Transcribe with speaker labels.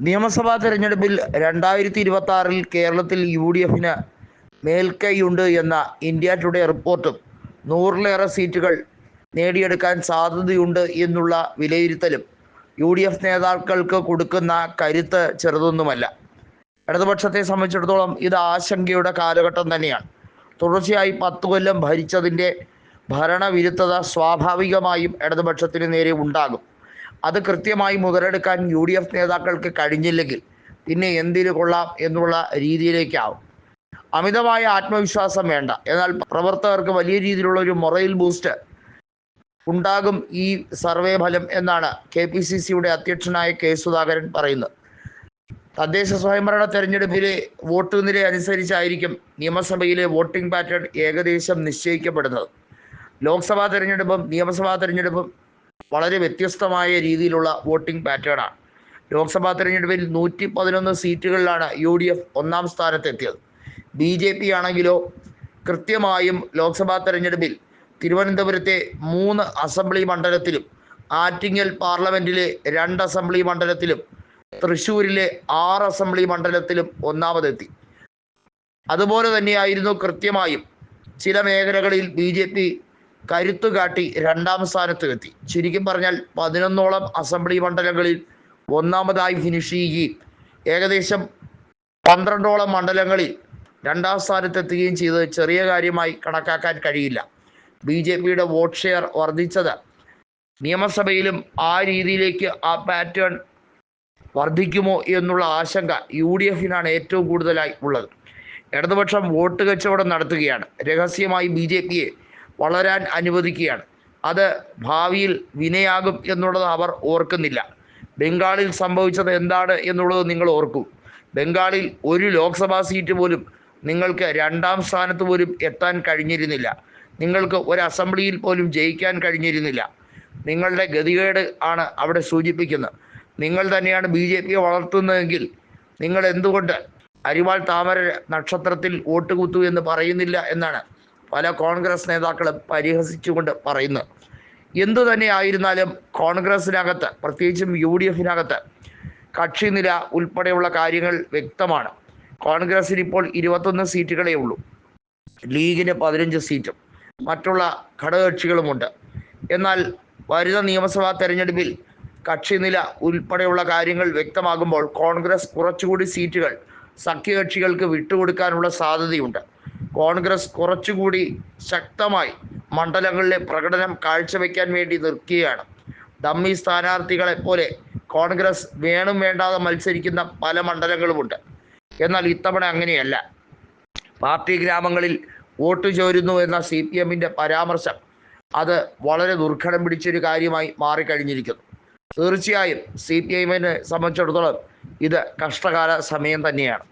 Speaker 1: നിയമസഭാ തെരഞ്ഞെടുപ്പിൽ രണ്ടായിരത്തി ഇരുപത്തി ആറിൽ കേരളത്തിൽ യു ഡി എഫിന് മേൽക്കൈയുണ്ട് എന്ന ഇന്ത്യ ടുഡേ റിപ്പോർട്ടും നൂറിലേറെ സീറ്റുകൾ നേടിയെടുക്കാൻ സാധ്യതയുണ്ട് എന്നുള്ള വിലയിരുത്തലും യു ഡി എഫ് നേതാക്കൾക്ക് കൊടുക്കുന്ന കരുത്ത് ചെറുതൊന്നുമല്ല. ഇടതുപക്ഷത്തെ സംബന്ധിച്ചിടത്തോളം ഇത് ആശങ്കയുടെ കാലഘട്ടം തന്നെയാണ്. തുടർച്ചയായി പത്ത് കൊല്ലം ഭരിച്ചതിന്റെ ഭരണവിരുദ്ധത സ്വാഭാവികമായും ഇടതുപക്ഷത്തിന് നേരെ ഉണ്ടാകും. അത് കൃത്യമായി മുതലെടുക്കാൻ യു ഡി എഫ് നേതാക്കൾക്ക് കഴിഞ്ഞില്ലെങ്കിൽ പിന്നെ എന്തിനു കൊള്ളാം എന്നുള്ള രീതിയിലേക്കാവും. അമിതമായ ആത്മവിശ്വാസം വേണ്ട. എന്നാൽ പ്രവർത്തകർക്ക് വലിയ രീതിയിലുള്ള ഒരു മൊറയിൽ ബൂസ്റ്റ് ഉണ്ടാകും ഈ സർവേ ഫലം എന്നാണ് കെ പി സി സിയുടെ അധ്യക്ഷനായ കെ സുധാകരൻ പറയുന്നത്. തദ്ദേശ സ്വയംഭരണ തെരഞ്ഞെടുപ്പിലെ വോട്ട് നില അനുസരിച്ചായിരിക്കും നിയമസഭയിലെ വോട്ടിംഗ് പാറ്റേൺ ഏകദേശം നിശ്ചയിക്കപ്പെടുന്നത്. ലോക്സഭാ തെരഞ്ഞെടുപ്പും നിയമസഭാ തെരഞ്ഞെടുപ്പും വളരെ വ്യത്യസ്തമായ രീതിയിലുള്ള വോട്ടിംഗ് പാറ്റേണാണ് ലോക്സഭാ തെരഞ്ഞെടുപ്പിൽ നൂറ്റി പതിനൊന്ന് സീറ്റുകളിലാണ് യു ഡി എഫ് ഒന്നാം സ്ഥാനത്തെത്തിയത്. ബി ജെ പി ആണെങ്കിലോ കൃത്യമായും ലോക്സഭാ തെരഞ്ഞെടുപ്പിൽ തിരുവനന്തപുരത്തെ മൂന്ന് അസംബ്ലി മണ്ഡലത്തിലും ആറ്റിങ്ങൽ പാർലമെന്റിലെ രണ്ട് അസംബ്ലി മണ്ഡലത്തിലും തൃശ്ശൂരിലെ ആറ് അസംബ്ലി മണ്ഡലത്തിലും ഒന്നാമതെത്തി. അതുപോലെ തന്നെയായിരുന്നു കൃത്യമായും ചില മേഖലകളിൽ ബി ജെ പി കരുത്തു കാട്ടി രണ്ടാം സ്ഥാനത്ത് എത്തി ചുരുക്കം പറഞ്ഞാൽ പതിനൊന്നോളം അസംബ്ലി മണ്ഡലങ്ങളിൽ ഒന്നാമതായി ഫിനിഷ് ചെയ്യുകയും ഏകദേശം പന്ത്രണ്ടോളം മണ്ഡലങ്ങളിൽ രണ്ടാം സ്ഥാനത്തെത്തുകയും ചെയ്തത് ചെറിയ കാര്യമായി കണക്കാക്കാൻ കഴിയില്ല. ബി ജെ പിയുടെ വോട്ട് ഷെയർ വർദ്ധിച്ചത് നിയമസഭയിലും ആ രീതിയിലേക്ക് ആ പാറ്റേൺ വർദ്ധിക്കുമോ എന്നുള്ള ആശങ്ക യു ഡി എഫിനാണ് ഏറ്റവും കൂടുതലായി ഉള്ളത്. ഇടതുപക്ഷം വോട്ട് കച്ചവടം നടത്തുകയാണ്. രഹസ്യമായി ബി ജെ പിയെ വളരാൻ അനുവദിക്കുകയാണ്. അത് ഭാവിയിൽ വിനയാകും എന്നുള്ളത് അവർ ഓർക്കുന്നില്ല. ബംഗാളിൽ സംഭവിച്ചത് എന്താണ് എന്നുള്ളത് നിങ്ങൾ ഓർക്കൂ. ബംഗാളിൽ ഒരു ലോക്സഭാ സീറ്റ് പോലും നിങ്ങൾക്ക് രണ്ടാം സ്ഥാനത്ത് പോലും എത്താൻ കഴിഞ്ഞിരുന്നില്ല. നിങ്ങൾക്ക് ഒരു അസംബ്ലിയിൽ പോലും ജയിക്കാൻ കഴിഞ്ഞിരുന്നില്ല. നിങ്ങളുടെ ഗതികേട് ആണ് അവിടെ സൂചിപ്പിക്കുന്നത്. നിങ്ങൾ തന്നെയാണ് ബി ജെ പിയെ വളർത്തുന്നതെങ്കിൽ നിങ്ങൾ എന്തുകൊണ്ട് അരിവാൾ താമര നക്ഷത്രത്തിൽ വോട്ട് കുത്തു എന്ന് പറയുന്നില്ല എന്നാണ് പല കോൺഗ്രസ് നേതാക്കളും പരിഹസിച്ചുകൊണ്ട് പറയുന്നു. എന്തു തന്നെ ആയിരുന്നാലും കോൺഗ്രസിനകത്ത് പ്രത്യേകിച്ചും യു ഡി എഫിനകത്ത് കക്ഷിനില ഉൾപ്പെടെയുള്ള കാര്യങ്ങൾ വ്യക്തമാണ്. കോൺഗ്രസിന് ഇപ്പോൾ ഇരുപത്തൊന്ന് സീറ്റുകളേ ഉള്ളൂ. ലീഗിന് പതിനഞ്ച് സീറ്റും. മറ്റുള്ള ഘടകകക്ഷികളുമുണ്ട്. എന്നാൽ വരുന്ന നിയമസഭാ തെരഞ്ഞെടുപ്പിൽ കക്ഷിനില ഉൾപ്പെടെയുള്ള കാര്യങ്ങൾ വ്യക്തമാകുമ്പോൾ കോൺഗ്രസ് കുറച്ചുകൂടി സീറ്റുകൾ സഖ്യകക്ഷികൾക്ക് വിട്ടുകൊടുക്കാനുള്ള സാധ്യതയുണ്ട്. കോൺഗ്രസ് കുറച്ചുകൂടി ശക്തമായി മണ്ഡലങ്ങളിലെ പ്രകടനം കാഴ്ചവെക്കാൻ വേണ്ടി നിൽക്കുകയാണ്. ഡമ്മി സ്ഥാനാർത്ഥികളെ പോലെ കോൺഗ്രസ് വേണം വേണ്ടാതെ മത്സരിക്കുന്ന പല മണ്ഡലങ്ങളുമുണ്ട്. എന്നാൽ ഇത്തവണ അങ്ങനെയല്ല. പാർട്ടി ഗ്രാമങ്ങളിൽ വോട്ട് ചോരുന്നു എന്ന സി പി എമ്മിന്റെ പരാമർശം അത് വളരെ ദുർഘടം പിടിച്ചൊരു കാര്യമായി മാറിക്കഴിഞ്ഞിരിക്കുന്നു. തീർച്ചയായും സി പി എമ്മിനെ സംബന്ധിച്ചിടത്തോളം ഇത് കഷ്ടകാല സമയം തന്നെയാണ്.